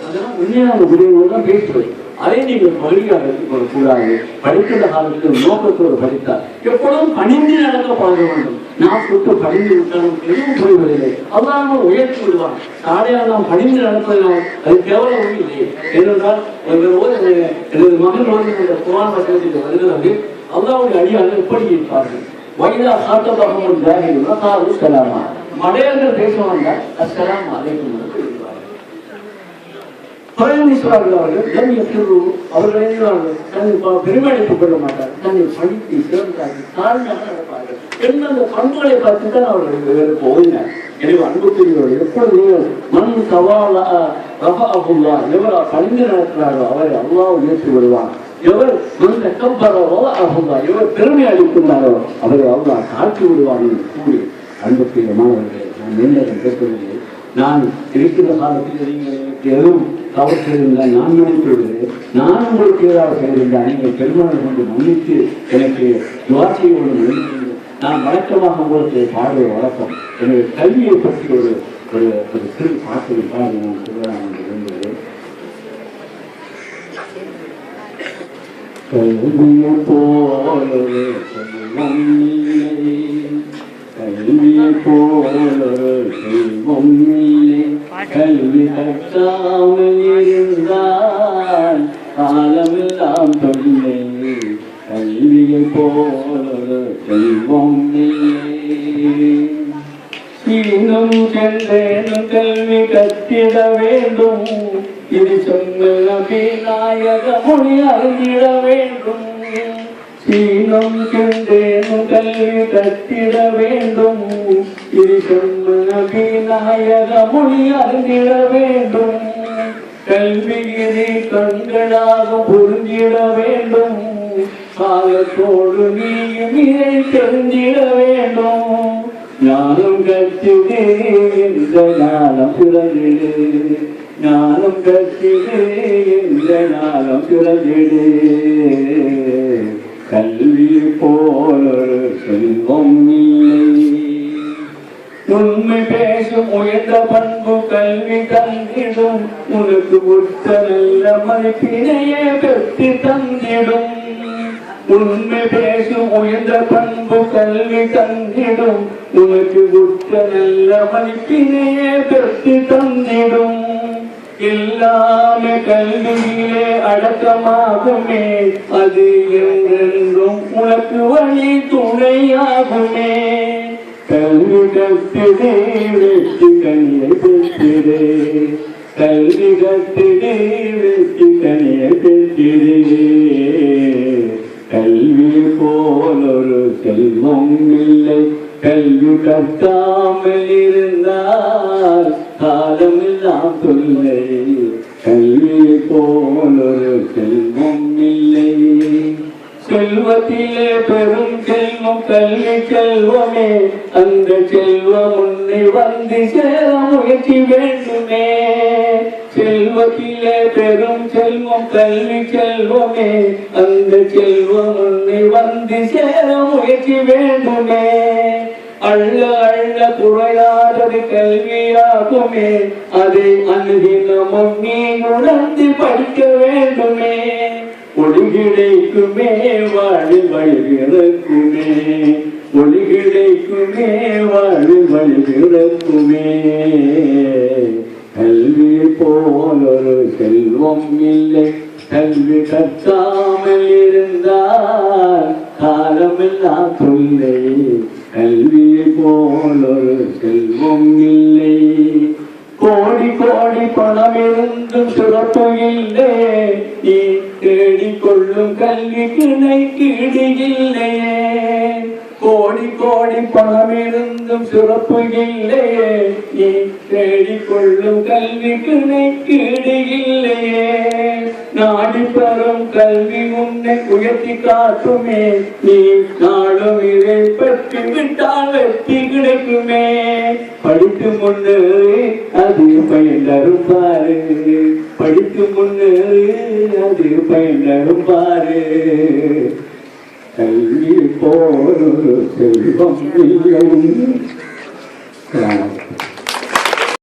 அதெல்லாம் உண்மையான விடயங்கள் தான் பேசுவது அதை நீங்கள் பகுதியாக கூடாது படிக்கிற காலத்தில் நோக்கத்தோடு படித்தால் எப்பொழுதும் பணிந்து நடக்க பழக வேண்டும் நான் சுட்டு பணிந்து விட்டாலும் எதுவும் புரிவதில்லை அதான் உயர்த்தி விடுவான் காலையால் நாம் பணிந்து நடப்பதனால் அது கேவலம் இல்லை ஏனென்றால் எனது மகன் வந்து இந்த குரான் வசனத்தில் வருகிறது அல்லாவுடைய அடியாளர் எப்படி இருப்பார்கள் வைதா சாத்தபாகம் ஜாகிருனா காது கலாமா மடையர்கள் பேசுவாங்க அஸ்கலாம் அலைக்கும் பழனீஸ்வரர்கள் அவர்கள் தன் எப்பொழுது அவர்கள் எழுதினார்கள் தன்னை ப- கொள்ள மாட்டார் தன்னை படித்து சிறந்தார்கள். தாழ்மையாக நடப்பார்கள். எந்தெந்த பண்புகளை பார்த்து தான் அவர்கள் வேறு போயினர் எனவே அன்புக்குரியவர்கள் எப்பொழுது மண் சவாலா ரபாகுல்லா எவர் பணிந்து நடக்கிறாரோ அவரை அல்லா உயர்த்தி விடுவான் எவர் மண் தக்கப்பரோ அகுல்லா எவர் பெருமை அளிக்கின்றாரோ அவரை அல்லா காட்டி விடுவான் என்று கூறி அன்புக்குரிய மாணவர்களே நான் மீண்டும் கேட்கவில்லை. நான் இருக்கிற காலத்தில் நீங்கள் எனக்கு எதுவும் தவறு செய்திருந்தால் நான் மன்னித்து விடுகிறேன் நான் உங்களுக்கு ஏதாவது செய்திருந்தால் நீங்கள் பெருமாள் கொண்டு மன்னித்து எனக்கு துவா செய்ய வேண்டும் நான் வழக்கமாக உங்களுக்கு பாடுவ வழக்கம். எனவே கல்வியை பற்றி ஒரு ஒரு ஒரு சிறு பாட்டு பாடு நான் சொல்லலாம் என்று விரும்புகிறேன். கல்வியை போலொரு செல்வம் கல்வியை போலொரு செல்வம் கல்வி கற்றாமல் காலமெல்லாம் தொழிலே கல்வியை போலொரு செல்வம் இல்லை இன்னும் சென்றேனும் கல்வி கத்திட வேண்டும் இது சொன்ன நபி நாயக மொழி அறிந்திட வேண்டும் சீனம் சென்றேனும் கல்வி கத்திட வேண்டும் இது சொன்ன நபி நாயக மொழி அறிந்திட வேண்டும் கல்வியினை கண்களாக பொருந்திட வேண்டும். காலத்தோடு நீயும் இதை தெரிஞ்சிட வேண்டும். ஞானம் கற்றிடு இந்த ஞானம் பிறந்திடு. ஞானம் கற்றிடு இந்த ஞானம் பிறந்திடு. தந்திடும் உனக்கு ஒத்த நல்ல மதிப்பினையே பெற்று தந்திடும். உண்மை பேசும் உயர்ந்த பண்பு கல்வி தந்திடும். உனக்கு ஒத்த நல்ல மதிப்பினையே பெற்று தந்திடும். எல்லாமே கல்வியிலே அடக்கமாகுமே. அது என்றென்றும் உனக்கு வழி துணையாகுமே. கல்வி கட்டிடே வெற்றி கனியை பெற்றிடே கல்வி கட்டிடே வெற்றி கனியை பெற்றிடே கல்வி போலொரு செல்வம் இல்லை கல்வி கற்காமல் இருந்தால் காலமெல்லாம் தொல்லை. கல்வி போலொரு செல்வம் இல்லை செல்வத்திலே பெரும் செல்வம் கல்வி செல்வமே. அந்த செல்வம் உன்னை வந்து சேர முயற்சி வேண்டுமே. செல்வத்திலே பெரும் செல்வம் கல்வி செல்வமே. அந்த செல்வம் உன்னை வந்து சேர முயற்சி வேண்டுமே. அள்ள அள்ள குறையாதது கல்வியாகுமே. அதை அனுதினமும் நீ உணர்ந்து படிக்க வேண்டுமே. ஒளி கிடைக்குமே வாழி ஒளி கிடைக்குமே வாழி வழிகிறக்குமே கல்வி போலொரு செல்வம் இல்லை. கல்வி கற்காமல் இருந்தால் காலமெல்லாம் தொல்லை. கல்வி போலொரு செல்வம் இல்லை. கோடி கோடி பணம் இருந்தும் சுரப்பு இல்லை. நீ தேடிக்கொள்ளும் கல்வி கிணை கீடு இல்லையே கோடி கோடி பணம் சிறப்பு இல்லையே. நீ தேடிக்கொள்ளும் கல்வி கிணை இல்லையே. நாடி பெறும் கல்வி உன்னை உயர்த்தி காட்டுமே. நீ நாளும் இதை பற்றி விட்டால் வெற்றி கிடைக்குமே. படித்து முன்னேறி அது பயனரும் பாரு. படித்து முன்னேறி அது பயனரும் பாரு. கல்வி போர் செல்வம் இல்லை